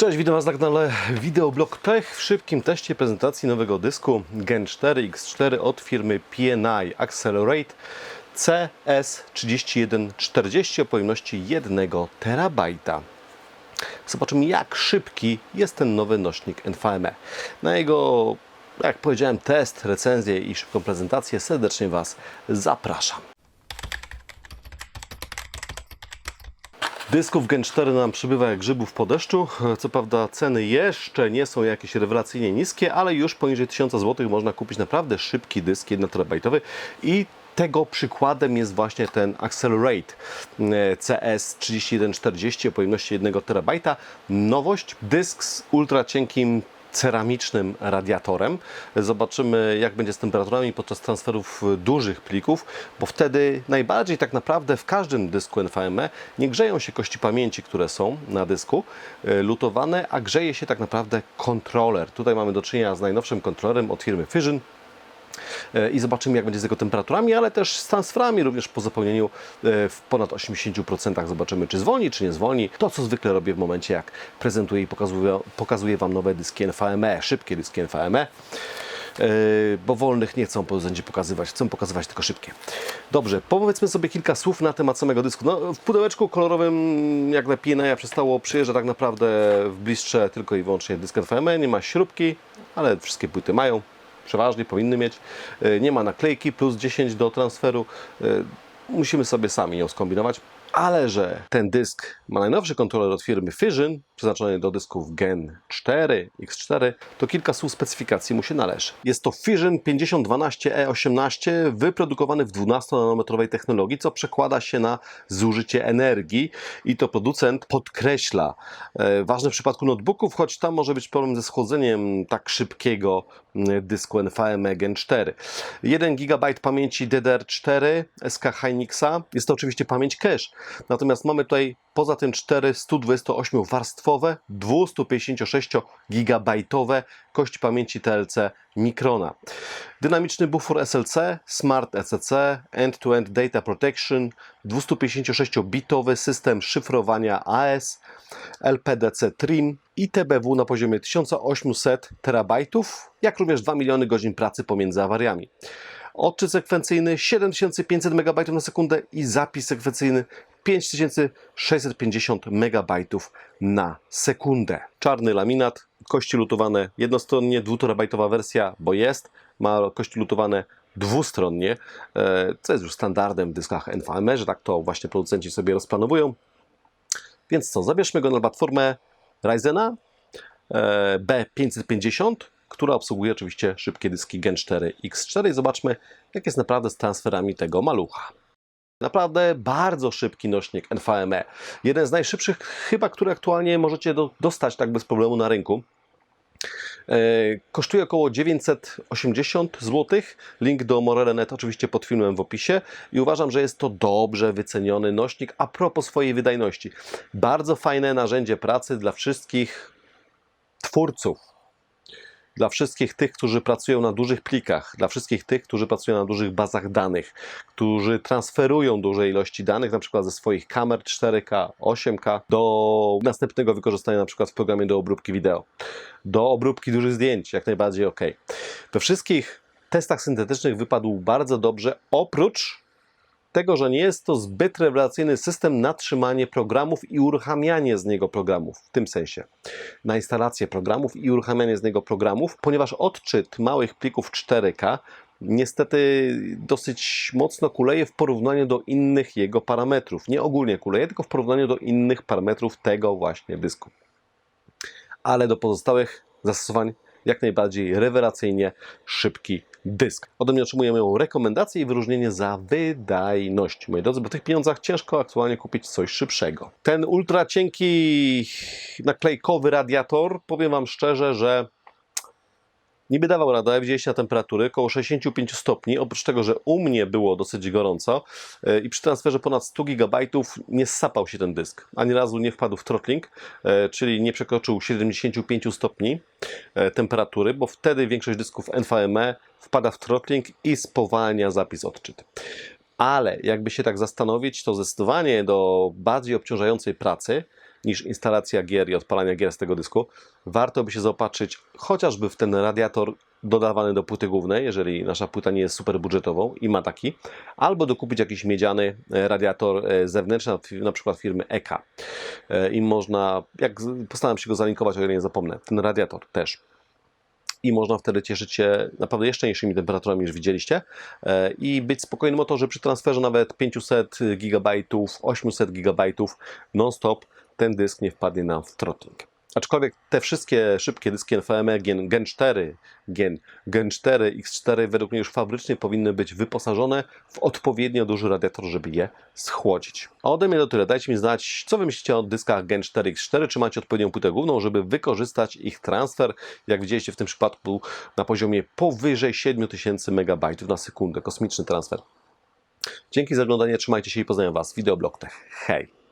Cześć, witam Was na kanale Videoblog Tech w szybkim teście prezentacji nowego dysku Gen 4 X4 od firmy PNI Accelerate CS3140 o pojemności 1 terabajta. Zobaczymy jak szybki jest ten nowy nośnik NVMe. Na jego, jak powiedziałem, test, recenzję i szybką prezentację serdecznie Was zapraszam. Dysków Gen 4 nam przybywa jak grzybów po deszczu. Co prawda ceny jeszcze nie są jakieś rewelacyjnie niskie, ale już poniżej 1000 zł można kupić naprawdę szybki dysk 1 terabajtowy i tego przykładem jest właśnie ten Accelerate e, CS3140 o pojemności 1 terabajta. Nowość, dysk z ultra cienkim ceramicznym radiatorem. Zobaczymy, jak będzie z temperaturami podczas transferów dużych plików, bo wtedy najbardziej tak naprawdę w każdym dysku NVMe nie grzeją się kości pamięci, które są na dysku e, lutowane, a grzeje się tak naprawdę kontroler. Tutaj mamy do czynienia z najnowszym kontrolerem od firmy Fission, i zobaczymy, jak będzie z jego temperaturami, ale też z transferami, również po zapełnieniu e, w ponad 80% zobaczymy, czy zwolni, czy nie zwolni. To, co zwykle robię w momencie, jak prezentuję i pokazuję, pokazuję Wam nowe dyski NVMe, szybkie dyski NVMe. E, Bo wolnych nie chcą będzie pokazywać, chcą pokazywać tylko szybkie. Dobrze, powiedzmy sobie kilka słów na temat samego dysku. No, w pudełeczku kolorowym, jak na PNA przestało, przyjeżdża tak naprawdę w bliższe tylko i wyłącznie dysk NVMe. Nie ma śrubki, ale wszystkie płyty mają przeważnie powinny mieć. E, Nie ma naklejki plus 10 do transferu. E, Musimy sobie sami ją skombinować. Ale że ten dysk ma najnowszy kontroler od firmy Fission, przeznaczony do dysków Gen 4, X4, to kilka słów specyfikacji mu się należy. Jest to Fission 5012E18, wyprodukowany w 12-nanometrowej technologii, co przekłada się na zużycie energii i to producent podkreśla. E, Ważne w przypadku notebooków, choć tam może być problem ze schłodzeniem tak szybkiego mm, dysku NVMe Gen 4. 1 GB pamięci DDR4 SK Jest to oczywiście pamięć cache. Natomiast mamy tutaj poza tym 4 128-warstwowe, 256-gigabajtowe kości pamięci TLC Microna. Dynamiczny bufor SLC, Smart ECC, End-to-End Data Protection, 256-bitowy system szyfrowania AES, LPDC Trim i TBW na poziomie 1800 terabajtów, jak również 2 miliony godzin pracy pomiędzy awariami. Odczyt sekwencyjny 7500 MB na sekundę i zapis sekwencyjny 5650 MB na sekundę. Czarny laminat, kości lutowane jednostronnie, 2 wersja, bo jest, ma kości lutowane dwustronnie, e, co jest już standardem w dyskach NVMe, że tak to właśnie producenci sobie rozplanowują. Więc co, zabierzmy go na platformę Ryzena e, B550, która obsługuje oczywiście szybkie dyski Gen 4 X4 i zobaczmy, jak jest naprawdę z transferami tego malucha. Naprawdę bardzo szybki nośnik NVMe. Jeden z najszybszych chyba, który aktualnie możecie do, dostać tak bez problemu na rynku. E, Kosztuje około 980 zł. Link do Morele.net oczywiście pod filmem w opisie i uważam, że jest to dobrze wyceniony nośnik a propos swojej wydajności. Bardzo fajne narzędzie pracy dla wszystkich twórców, dla wszystkich tych, którzy pracują na dużych plikach, dla wszystkich tych, którzy pracują na dużych bazach danych, którzy transferują duże ilości danych, na przykład ze swoich kamer 4K, 8K do następnego wykorzystania na przykład w programie do obróbki wideo, do obróbki dużych zdjęć, jak najbardziej ok. We wszystkich testach syntetycznych wypadł bardzo dobrze, oprócz tego, że nie jest to zbyt rewelacyjny system na trzymanie programów i uruchamianie z niego programów, w tym sensie na instalację programów i uruchamianie z niego programów, ponieważ odczyt małych plików 4K niestety dosyć mocno kuleje w porównaniu do innych jego parametrów. Nie ogólnie kuleje, tylko w porównaniu do innych parametrów tego właśnie dysku. Ale do pozostałych zastosowań jak najbardziej rewelacyjnie szybki dysk. Ode mnie otrzymujemy rekomendację i wyróżnienie za wydajność. Moi drodzy, bo w tych pieniądzach ciężko aktualnie kupić coś szybszego. Ten ultra cienki naklejkowy radiator, powiem Wam szczerze, że niby dawał radę, widzieliście na temperatury, około 65 stopni, oprócz tego, że u mnie było dosyć gorąco yy, i przy transferze ponad 100 GB nie ssapał się ten dysk. Ani razu nie wpadł w throttling, yy, czyli nie przekroczył 75 stopni yy, temperatury, bo wtedy większość dysków NVMe wpada w throttling i spowalnia zapis odczyt. Ale jakby się tak zastanowić, to zdecydowanie do bardziej obciążającej pracy niż instalacja gier i odpalania gier z tego dysku. Warto by się zaopatrzyć chociażby w ten radiator dodawany do płyty głównej, jeżeli nasza płyta nie jest super budżetową i ma taki, albo dokupić jakiś miedziany e, radiator e, zewnętrzny, na przykład firmy EKA. E, I można, jak postaram się go zalinkować, o ile nie zapomnę, ten radiator też i można wtedy cieszyć się naprawdę jeszcze niższymi temperaturami niż widzieliście e, i być spokojnym o to, że przy transferze nawet 500 GB, 800 GB non-stop ten dysk nie wpadnie nam w throttling. Aczkolwiek te wszystkie szybkie dyski NVMe Gen, Gen 4, Gen, Gen 4, X4 według mnie już fabrycznie powinny być wyposażone w odpowiednio duży radiator, żeby je schłodzić. A ode mnie to tyle. Dajcie mi znać, co wy myślicie o dyskach Gen 4, X4, czy macie odpowiednią płytę główną, żeby wykorzystać ich transfer, jak widzieliście w tym przypadku na poziomie powyżej 7000 MB na sekundę. Kosmiczny transfer. Dzięki za oglądanie, trzymajcie się i pozdrawiam Was. Wideoblog Tech. Hej!